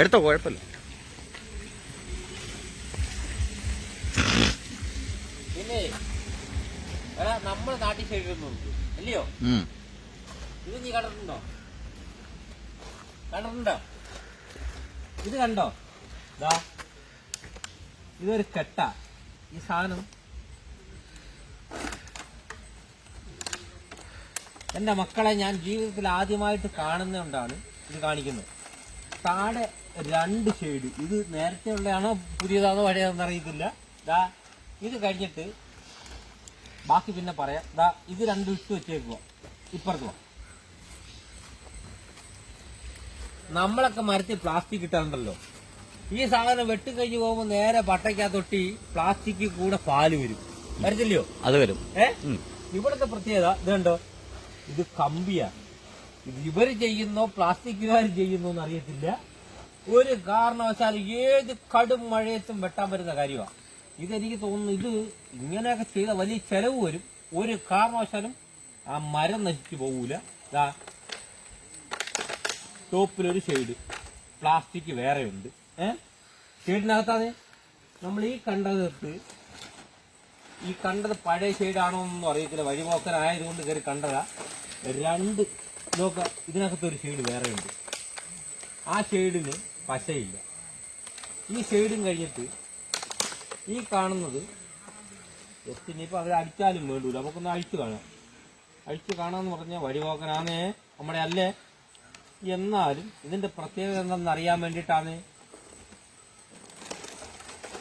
എടുത്തോ കുഴപ്പമില്ല. പിന്നെ എടാ നാട്ടിൽ അല്ലയോ. ഇത് നീ കണ്ടിട്ടുണ്ടോ? കണ്ടിട്ടുണ്ടോ? ഇത് കണ്ടോ? ദാ ഇതൊരു കെട്ട. ഈ സാധനം എന്റെ മക്കളെ ഞാൻ ജീവിതത്തിൽ ആദ്യമായിട്ട് കാണുന്നതുകൊണ്ടാണ് ഇത് കാണിക്കുന്നത്. താഴെ രണ്ട് ഷെയ്ഡ് ഇത് നേരത്തെ ഉള്ളതാണോ പുതിയതാണോ പഴയതാണെന്ന് അറിയത്തില്ല. ദാ ഇത് കഴിഞ്ഞിട്ട് ബാക്കി പിന്നെ പറയാം. ദാ ഇത് രണ്ടും ഇട്ട് വെച്ചേക്കുക ഇപ്പുറത്ത് പോവാം നമ്മളൊക്കെ മരത്തിൽ പ്ലാസ്റ്റിക് ഇട്ടാറുണ്ടല്ലോ ഈ സാധനം വെട്ടിക്കഴിഞ്ഞ് പോകുമ്പോൾ നേരെ പട്ടയ്ക്കകത്തൊട്ടി പ്ലാസ്റ്റിക് കൂടെ പാൽ വരും. വരത്തില്ലയോ? അത് വരും. ഏ. ഇവിടുത്തെ പ്രത്യേകത ഇതുണ്ടോ ഇത് കമ്പിയാണ് ഇത് ഇവർ ചെയ്യുന്നോ പ്ലാസ്റ്റിക്കുകാർ ചെയ്യുന്നോ എന്നറിയത്തില്ല. ഒരു കാരണവശാലും ഏത് കടും മഴയത്തും വെട്ടാൻ പറ്റുന്ന കാര്യമാണ് ഇതെനിക്ക് തോന്നുന്നു ഇത് ഇങ്ങനെയൊക്കെ ചെയ്ത വലിയ ചെലവ് വരും. ഒരു കാരണവശാലും ആ മരം നശിച്ചു പോകൂല ദാ ടോപ്പിലൊരു ഷെയ്ഡ്. പ്ലാസ്റ്റിക് വേറെ ഉണ്ട് ഏഹ് ഷെയ്ഡിനകത്താതെ നമ്മൾ ഈ കണ്ടത് ഈ കണ്ടത് പഴയ ഷെയ്ഡാണോ എന്നൊന്നും അറിയത്തില്ല. വഴിപോക്കനായതുകൊണ്ട് കയറി കണ്ടതാ. രണ്ട് നോക്ക ഇതിനകത്ത് ഒരു ഷെയ്ഡ് വേറെ ഉണ്ട് ആ ഷെയ്ഡിന് പശയില്ല. ഈ ഷെയ്ഡും കഴിഞ്ഞിട്ട് ഈ കാണുന്നത് ജസ്റ്റ് ഇനിയിപ്പോൾ അവർ അടിച്ചാലും വേണ്ടൂല. നമുക്കൊന്ന് അഴിച്ചു കാണാം. അഴിച്ചു കാണാമെന്ന് പറഞ്ഞാൽ വഴിപോക്കനാന്നേ നമ്മുടെ അല്ലേ? എന്നാലും ഇതിന്റെ പ്രത്യേകത എന്താണെന്ന് അറിയാൻ വേണ്ടിയിട്ടാണ്.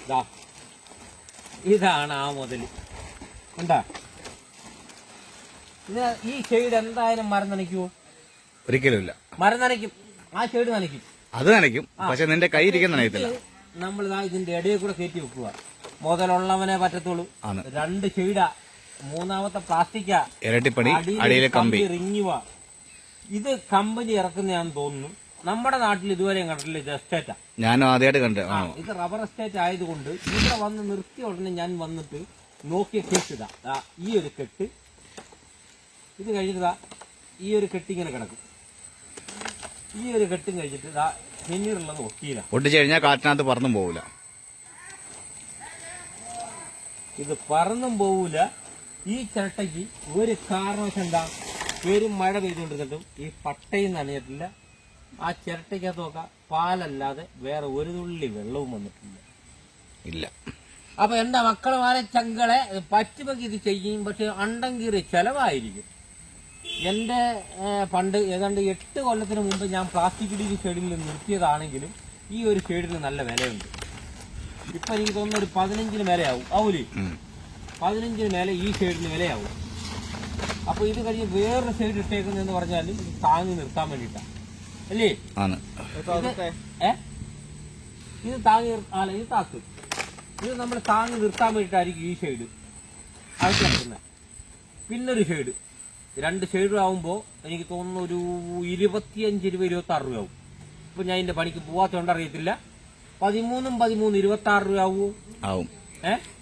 ദാ ഇതാണ് ആ മുതൽ ഉണ്ടാ ഇത് ഈ ഷെയ്ഡ് എന്തായാലും മരം നനയ്ക്കുവോ? ഒരിക്കലും ഇല്ല മരം നനയ്ക്കും. ആ ഷെയ്ഡ് നനയ്ക്കും. അത് നനയ്ക്കും. പക്ഷെ നിന്റെ കൈ ഇരിക്കുന്ന നനയത്തില്ല. നമ്മൾ ഇതാ ഇതിന്റെ ഇടയിൽ കൂടെ കയറ്റി വെക്കുക മുതലുള്ളവനെ പറ്റത്തുള്ളൂ. രണ്ട് ഷെയ്ഡാ. മൂന്നാമത്തെ പ്ലാസ്റ്റിക്കാ. ഇരട്ടിപ്പണി അടിയിലെ കമ്പി റിങ്ങുവാ. ഇത് കമ്പനി ഇറക്കുന്നതാണെന്ന് തോന്നുന്നു. നമ്മുടെ നാട്ടിൽ ഇതുവരെ കണ്ടിട്ടില്ല ഇത് എസ്റ്റേറ്റാ. ഞാനും ആദ്യമായിട്ട് കണ്ടു ഇത് റബ്ബർ എസ്റ്റേറ്റ് ആയതുകൊണ്ട് ഇവിടെ വന്ന് നിർത്തിയ ഉടനെ ഞാൻ വന്നിട്ട് നോക്കിയ കെട്ടിട ഈ ഒരു കെട്ട്. ഇത് കഴിഞ്ഞിട്ട് ഈ ഒരു കെട്ട് ഇങ്ങനെ കിടക്കും. ഈ ഒരു കെട്ടും കഴിച്ചിട്ട് ഇതാ പിന്നീടുള്ളത് ഒട്ടിയില്ല ഒട്ടിച്ചു കഴിഞ്ഞാൽ കാറ്റിനകത്ത് പറന്നും പോവില്ല ഇത് പറന്നും പോവില്ല ഈ ചിരട്ടയ്ക്ക് ഒരു കാരണവശം എന്താ പെരും മഴ പെയ്തുകൊണ്ടിരുന്നിട്ടും ഈ പട്ടയും നനഞ്ഞിട്ടില്ല ആ ചിരട്ടയ്ക്കകത്ത് നോക്കാം. പാലല്ലാതെ വേറെ ഒരു തുള്ളി വെള്ളവും വന്നിട്ടില്ല. ഇല്ല. അപ്പൊ എന്റെ വളരെ ചങ്കളെ പറ്റുമെങ്കിൽ ഇത് ചെയ്യും പക്ഷെ അണ്ടം കീറി ചെലവായിരിക്കും. എന്റെ ഏ, പണ്ട് ഏതാണ്ട് എട്ട് കൊല്ലത്തിന് മുമ്പ് ഞാൻ പ്ലാസ്റ്റിക് ഇടി ഷെയ്ഡിൽ നിർത്തിയതാണെങ്കിലും ഈ ഒരു ഷെയ്ഡിന് നല്ല വിലയുണ്ട്. ഇപ്പൊ എനിക്ക് തോന്നുന്നു ഒരു പതിനഞ്ചിന് മേലെയാവും. ആവൂലേ. പതിനഞ്ചിന് മേലെ ഈ ഷെയ്ഡിന് വിലയാവും. അപ്പൊ ഇത് കഴിഞ്ഞ് വേറൊരു ഷെയ്ഡ് ഇട്ടേക്കുന്നതെന്ന് പറഞ്ഞാലും ഇത് താങ്ങി നിർത്താൻ വേണ്ടിയിട്ടാ അല്ലേ? ആണ്. ഇത് ഏ? ഇത് താങ്ങി അല്ല ഇത് താക്ക്. ഇത് നമ്മൾ താങ്ങി നിർത്താൻ വേണ്ടിയിട്ടായിരിക്കും ഈ ഷെയ്ഡ് കിടക്കുന്നത് പിന്നൊരു ഷെയ്ഡ് രണ്ട് ഷെയ്ഡ് ആവുമ്പോൾ എനിക്ക് തോന്നുന്നു ഒരു ഇരുപത്തിയഞ്ച് രൂപ ഇരുപത്തി ആറ് രൂപ ആവും ഇപ്പൊ ഞാൻ ഇതിന്റെ പണിക്ക് പോവാത്തോണ്ട് അറിയത്തില്ല. പതിമൂന്നും പതിമൂന്ന് ഇരുപത്തി ആറ് രൂപ ആവുമോ ആവും.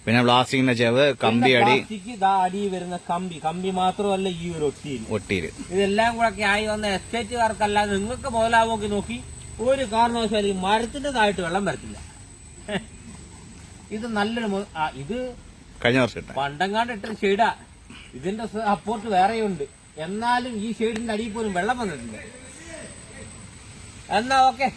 പിന്നെ പ്ലാസ്റ്റിക്കിന്റെ ചെവ് കമ്പി അടി. ദാ അടി വരുന്ന കമ്പി. കമ്പി മാത്രമല്ല ഈ ഒരു ഒട്ടി ഒട്ടീര് ഇതെല്ലാം കൂടെ ആയി വന്ന എസ്റ്റേറ്റുകാർക്കല്ലാതെ നിങ്ങൾക്ക് മുതലാവുമൊക്കെ നോക്കി ഒരു കാരണവശാലും ഈ മരത്തിന്റെ താഴത്ത് വെള്ളം വരത്തില്ല. ഇത് നല്ലൊരു ഇത് കഴിഞ്ഞ വർഷം ഇട്ട. പണ്ടങ്ങാണ്ട് ഇട്ട ഷെയ്ഡാ. ഇതിന്റെ സപ്പോർട്ട് വേറെയുണ്ട്. എന്നാലും ഈ ഷെയ്ഡിന്റെ അടിയിൽ പോലും വെള്ളം വന്നിട്ടില്ല. എന്നാ ഓക്കെ